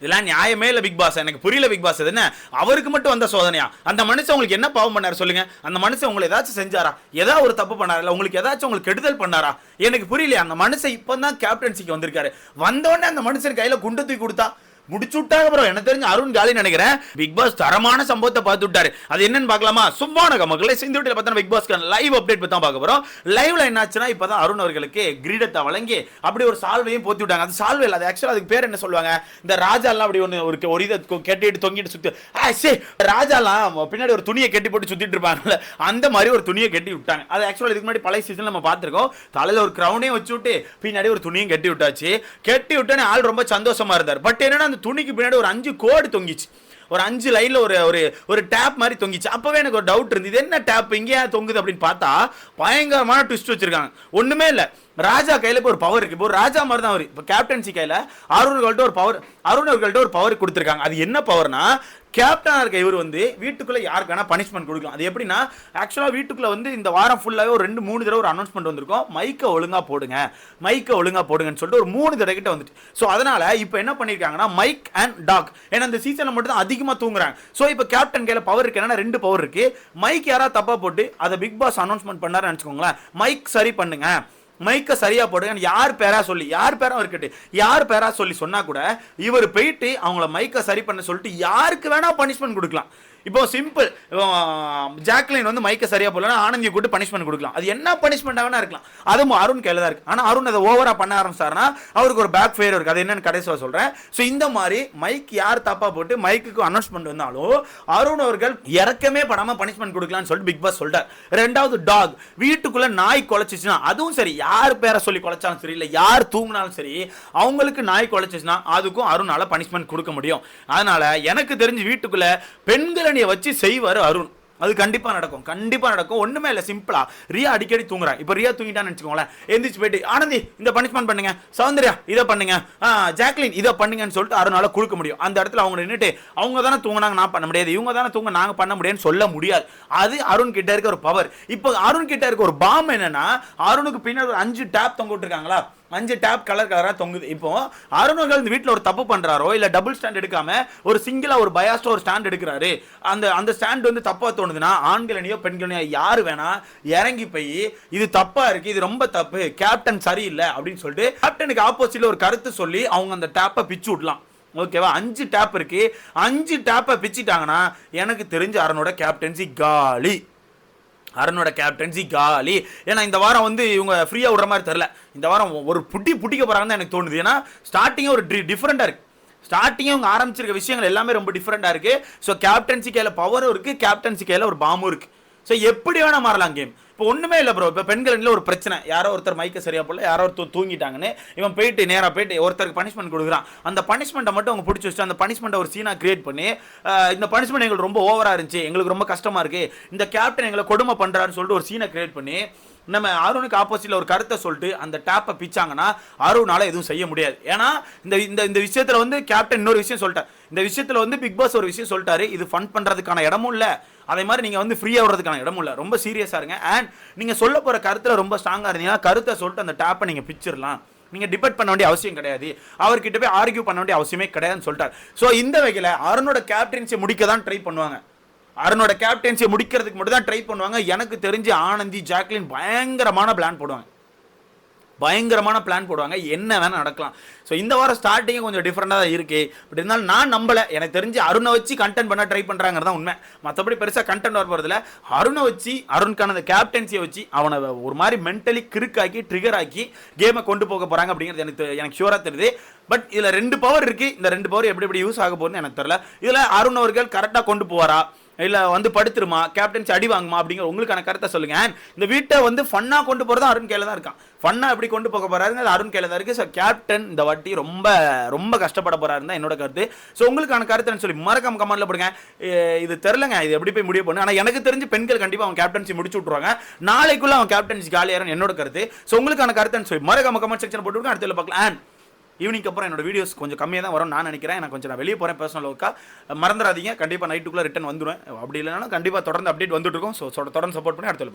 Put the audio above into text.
இதெல்லாம் நியாயமே இல்லை பிக் பாஸ் எனக்கு புரியல பிக் பாஸ் என்ன? அவருக்கு மட்டும் வந்த சோதனையா? அந்த மனுஷன் உங்களுக்கு என்ன பாவம் பண்ணாரு சொல்லுங்க. அந்த மனுஷன் உங்களை ஏதாச்சும் செஞ்சாரா? ஏதாவது ஒரு தப்பு பண்ணாரா? இல்லை உங்களுக்கு ஏதாச்சும் உங்களுக்கு கெடுதல் பண்ணாரா? எனக்கு புரியல அந்த மனுஷன் இப்பதான் கேப்டன்சிக்கு வந்திருக்காரு. வந்தோடனே அந்த மனுஷன் கையில குண்டு தூக்கி கொடுத்தா? முடிச்சு விட்டாங்க ப்ரோ எனக்கு தெரிஞ்சு அருண் காலி நினைக்கிறேன். பிக் பாஸ் தரமான சம்பவத்தை பார்த்து விட்டாரு. அது என்னன்னு பார்க்கலாமா? சும்மானக மக்களை சிந்து வீட்டில் பார்த்தா பிக் பாஸ்க்கு லைவ் அப்டேட் பத்தி தான் பார்க்க போறோம். லைவ்ல என்னாச்சுன்னா இப்பதான் அருண் அவர்களுக்கு கிரீடத்தை வழங்கி அப்படி ஒரு சால்வையும் போத்தி விட்டாங்க. அது சால்வை இல்லை அது ஆக்சுவலாக அதுக்கு பேர் என்ன சொல்லுவாங்க? இந்த ராஜாலாம் அப்படி ஒன்று ஒரு ஒரு இதை கொ- கட்டிட்டு தொங்கிட்டு சுத்தி ஆ சே ராஜாலாம் பின்னாடி ஒரு துணியை கட்டி போட்டு சுத்திட்டு இருப்பாங்கல்ல அந்த மாதிரி ஒரு துணியை கட்டி விட்டாங்க. அது ஆக்சுவலாக இதுக்கு முன்னாடி பழைய சீசன் நம்ம பார்த்துருக்கோம். தலையில் ஒரு கிரௌனையும் வச்சு விட்டு பின்னாடி ஒரு துணியும் கட்டி விட்டாச்சு. கட்டி விட்டோன்னே ஆள் ரொம்ப சந்தோஷமா இருந்தார். பட் என்னன்னா துணிக்கு பின்னாடி ஒரு அஞ்சு கோடு தொங்கிச்சு. ஒரு அஞ்சு லைனில் ஒரு ஒரு ஒரு டேப் மாதிரி தொங்கிச்சு. அப்போவே எனக்கு ஒரு டவுட் இருந்தது. என்ன டேப் இங்கே தொங்குது அப்படின்னு பார்த்தா பயங்கரமான ட்விஸ்ட் வச்சிருக்காங்க. ஒன்றுமே இல்லை. ராஜா கையில் இப்போ ஒரு பவர் இருக்குது இப்போ ஒரு ராஜா மாதிரி தான் அவர். இப்போ கேப்டன்சி கையில் அருண் அவர்கள்ட்ட ஒரு பவர் அருண் அவர்கள்ட்ட ஒரு பவர் கொடுத்துருக்காங்க. அது என்ன பவர்னா கேப்டனாக இருக்க இவர் வந்து வீட்டுக்குள்ளே யாருக்கான பனிஷ்மெண்ட் கொடுக்கலாம். அது எப்படின்னா ஆக்சுவலாக வீட்டுக்குள்ளே வந்து இந்த வாரம் ஃபுல்லாகவே ஒரு ரெண்டு மூணு தடவை ஒரு அனௌன்ஸ்மெண்ட் வந்திருக்கும். மைக்கை ஒழுங்காக போடுங்க. மைக்கை ஒழுங்காக போடுங்கன்னு சொல்லிட்டு ஒரு மூணு தடவை கிட்ட வந்துட்டு ஸோ அதனால் இப்போ என்ன பண்ணியிருக்காங்கன்னா மைக் அண்ட் டாக் ஏன்னா இந்த சீசனில் மட்டும் தான் அதிகமாக தூங்குறாங்க. ஸோ இப்போ கேப்டன் கையில் பவர் இருக்கு. ரெண்டு பவர் இருக்குது மைக் யாராவது தப்பாக போட்டு அதை பிக் பாஸ் அனௌன்ஸ்மெண்ட் பண்ணாருன்னு நினச்சிக்கோங்களேன் மைக் சரி பண்ணுங்கள் மைக்கை சரியாக போடுங்க யார் பேரா சொல்லி யார் பேரா இருக்கட்டு. யார் பேரா சொல்லி சொன்னால் கூட இவர் போயிட்டு அவங்கள மைக்கை சரி பண்ண சொல்லிட்டு யாருக்கு வேணால் பனிஷ்மெண்ட் கொடுக்கலாம். இப்போ சிம்பிள் ஜாக்லின் வந்து மைக்கை சரியா போடலன்னா ஆனந்தியை கூட்டு பனிஷ்மெண்ட் கொடுக்கலாம். அது என்ன பனிஷ்மெண்ட் வேணா இருக்கலாம். அதுவும் அருண் கையில் தான் இருக்கு. ஆனால் அருண் அதை ஓவரா பண்ண ஆரம்பிச்சாருன்னா அவருக்கு ஒரு பேக் ஃபேர் இருக்கு. அது என்னன்னு கடைசியாக சொல்றேன். ஸோ இந்த மாதிரி மைக் யார் தப்பா போட்டு மைக்கு அனௌன்ஸ்மெண்ட் வந்தாலும் அருண் அவர்கள் இறக்கமே படாம பனிஷ்மெண்ட் கொடுக்கலாம்னு சொல்லிட்டு பிக் பாஸ் சொல்லிட்டார் ரெண்டாவது டாக் வீட்டுக்குள்ள நாய் குலைச்சிச்சுன்னா அதுவும் சரி யார் பேரை சொல்லி குலைச்சாலும் சரி இல்லை யார் தூங்கினாலும் சரி அவங்களுக்கு நாய் குலைச்சிச்சுன்னா அதுக்கும் அருணால பனிஷ்மெண்ட் கொடுக்க முடியும். அதனால எனக்கு தெரிஞ்சு வீட்டுக்குள்ள பெண்களணியை வச்சு செய்வார் அருண். அது கண்டிப்பா நடக்கும். கண்டிப்பா நடக்கும். ஒண்ணுமே இல்ல சிம்பிளா ரியா அடிக்கடி தூங்குறான். இப்போ ரியா தூங்கிட்டான்னு வச்சுக்கோங்களேன். எந்திரிச்சு போயிட்டு ஆனந்தி இந்த பனிஷ்மெண்ட் பண்ணுங்க. சௌந்தர்யா இதை பண்ணுங்க. ஜாக்லின் இதை பண்ணுங்கன்னு சொல்லிட்டு அருணால கொடுக்க முடியும். அந்த இடத்துல அவங்க நின்னுட்டு அவங்க தானே தூங்குனாங்க நான் பண்ண முடியாது. இவங்க தானே தூங்க நாங்க பண்ண முடியாதுன்னு சொல்ல முடியாது. அது அருண் கிட்ட இருக்க ஒரு பவர் இப்போ அருண் கிட்ட இருக்க ஒரு பாம் என்னன்னா அருணுக்கு பின்னாடி ஒரு அஞ்சு டேப் தொங்க விட்டுருக்காங்களா? அஞ்சு டேப் கலர் கலராக தொங்குது. இப்போ அருணர்கள் இந்த வீட்டில் ஒரு தப்பு பண்ணுறாரோ இல்லை டபுள் ஸ்டாண்ட் எடுக்காம ஒரு சிங்கிளாக ஒரு பயாஸ்டோ ஒரு ஸ்டாண்ட் எடுக்கிறாரு அந்த அந்த ஸ்டாண்ட் வந்து தப்பாக தோணுதுன்னா ஆண்களனையோ பெண்களனையோ யார் வேணா இறங்கி போய் இது தப்பாக இருக்குது இது ரொம்ப தப்பு கேப்டன் சரியில்லை அப்படின்னு சொல்லிட்டு கேப்டனுக்கு ஆப்போசிட்டில் ஒரு கருத்து சொல்லி அவங்க அந்த டேப்பை பிச்சு விடலாம். ஓகேவா அஞ்சு டேப் இருக்கு. அஞ்சு டேப்பை பிச்சிட்டாங்கன்னா எனக்கு தெரிஞ்ச அருணோட கேப்டன்சி காலி. அரணோட கேப்டன்சி காலி. ஏன்னா இந்த வாரம் வந்து இவங்க ஃப்ரீயாக விடுற மாதிரி தெரில இந்த வாரம் ஒரு புட்டி புட்டிக்க போகிறாங்கன்னு தான் எனக்கு தோணுது. ஏன்னா ஸ்டார்டிங்கே ஒரு டி டிஃப்ரெண்ட்டாக இருக்குது ஸ்டார்டிங்கே அவங்க ஆரம்பிச்சிருக்க விஷயங்கள் எல்லாமே ரொம்ப டிஃப்ரெண்ட்டாக இருக்குது ஸோ கேப்டன்சி கையில் பவரும் இருக்குது கேப்டன்சி கையில் ஒரு பாமும் இருக்குது ஸோ எப்படி வேணால் மாறலாம் கேம் இப்போ ஒன்றுமே இல்லை ப்ரோ இப்போ பெண்களில் ஒரு பிரச்சனை. யாரோ ஒருத்தர் மைக்க சரியா போடல யாரோ ஒருத்தர் தூங்கிட்டாங்கன்னு இவன் போயிட்டு நேராக போயிட்டு ஒருத்தருக்கு பனிஷ்மெண்ட் கொடுக்குறான். அந்த பனிஷ்மெண்ட்டை மட்டும் அவங்க பிடிச்சி வச்சுட்டு அந்த பனிஷ்மெண்ட்டை ஒரு சீனாக கிரியேட் பண்ணி இந்த பனிஷ்மெண்ட் எங்களுக்கு ரொம்ப ஓவராக இருந்துச்சு. எங்களுக்கு ரொம்ப கஷ்டமாக இருக்குது இந்த கேப்டன் எங்களை கொடுமை பண்ணுறாருன்னு சொல்லிட்டு ஒரு சீனை கிரியேட் பண்ணி நம்ம அருணுக்கு ஆப்போசிட்டில் ஒரு கருத்தை சொல்லிட்டு அந்த டேப்பை பிச்சாங்கன்னா அருணால எதுவும் செய்ய முடியாது. ஏன்னா இந்த இந்த இந்த விஷயத்தில் வந்து கேப்டன் இன்னொரு விஷயம் சொல்லிட்டார். இந்த விஷயத்தில் வந்து பிக் பாஸ் ஒரு விஷயம் சொல்லிட்டாரு. இது ஃபன் பண்ணுறதுக்கான இடமும் இல்லை. அதே மாதிரி நீங்கள் வந்து ஃப்ரீயாக விடுறதுக்கான இடமும் இல்லை. ரொம்ப சீரியஸாக இருங்க. அண்ட் நீங்கள் சொல்ல போகிற கருத்தில் ரொம்ப ஸ்ட்ராங்காக இருந்தீங்கன்னா கருத்தை சொல்லிட்டு அந்த டேப்பை நீங்கள் பிச்சிடலாம் நீங்கள் டிபெட் பண்ண வேண்டிய அவசியம் கிடையாது. அவர்கிட்ட போய் ஆர்கியூ பண்ண வேண்டிய அவசியமே கிடையாதுன்னு சொல்லிட்டார். ஸோ இந்த வகையில் அருணோட கேப்டன்சி முடிக்க தான் ட்ரை பண்ணுவாங்க. அருணோட கேப்டன்சியை முடிக்கிறதுக்கு மட்டும் தான் ட்ரை பண்ணுவாங்க. எனக்கு தெரிஞ்சு ஆனந்தி ஜாக்லின் பயங்கரமான பிளான் போடுவாங்க. பயங்கரமான பிளான் போடுவாங்க. என்ன வேணால் நடக்கலாம். ஸோ இந்த வாரம் ஸ்டார்டிங் கொஞ்சம் டிஃப்ரெண்டாக தான் இருக்குது பட் இருந்தாலும் நான் நம்பலை. எனக்கு தெரிஞ்சு அருணை வச்சு கண்டென்ட் பண்ண ட்ரை பண்ணுறாங்கிறது தான் உண்மை. மற்றபடி பெருசாக கண்டென்ட் வர போகிறதுல அருணை வச்சு அருணுக்கான அந்த கேப்டன்சியை வச்சு அவனை ஒரு மாதிரி மென்டலி கிறுக்காக்கி ட்ரிகர் ஆக்கி கேமை கொண்டு போக போகிறாங்க அப்படிங்கிறது எனக்கு எனக்கு ஷூராக தெரியுது. பட் இதில் ரெண்டு பவர் இருக்குது இந்த ரெண்டு பவர் எப்படி எப்படி யூஸ் ஆக போகுதுன்னு எனக்கு தெரில இதில் அருண் அவர்கள் கரெக்டாக கொண்டு போவாரா? இல்ல வந்து படுத்துருமா கேப்டன்சி அடி வாங்குமா அப்படிங்கிற உங்களுக்கான கருத்தை சொல்லுங்க. இந்த வீட்டை வந்து ஃபன்னா கொண்டு போகிறதா அருண் கேல தான் இருக்கான். ஃபன்னா எப்படி கொண்டு போக போறாருங்க? அது அருண் கேல தான் இருக்கு. ஸோ கேப்டன் இந்த வாட்டி ரொம்ப ரொம்ப கஷ்டப்பட போறாருன்னு தான் என்னோட கருத்து. ஸோ உங்களுக்கான கருத்துன்னு சொல்லி மறக்காம கமெண்ட்ல போடுங்க. இது தெரிலங்க இது எப்படி போய் முடிவு பண்ணு ஆனால் எனக்கு தெரிஞ்சு பெண்கள் கண்டிப்பாக அவன் கேப்டன்சி முடிச்சு விட்ருவாங்க நாளைக்குள்ள அவன் கேப்டன்சி காலியாரன் என்னோட கருத்து. ஸோ உங்களுக்கான கருத்துன்னு சொல்லி மறக்காம கமெண்ட் செக்ஷன் போட்டு அடுத்த பார்க்கலாம். And ஈவினிங் அப்புறம் என்னோட வீடியோஸ் கொஞ்சம் கம்மியாக தான் வரும் நான் நினைக்கிறேன். எனக்கு கொஞ்சம் நான் வெளியே போகிறேன் பர்சனல் ஒர்க்காக மறந்துடாதீங்க கண்டிப்பாக நைட்டுக்குள்ளே ரிட்டன் வந்துடுவேன் அப்படி இல்லைனாலும் கண்டிப்பாக தொடர்ந்து அப்டேட் வந்துட்டு இருக்கும். ஸோ தொடர்ந்து சப்போர்ட் பண்ணி அடுத்த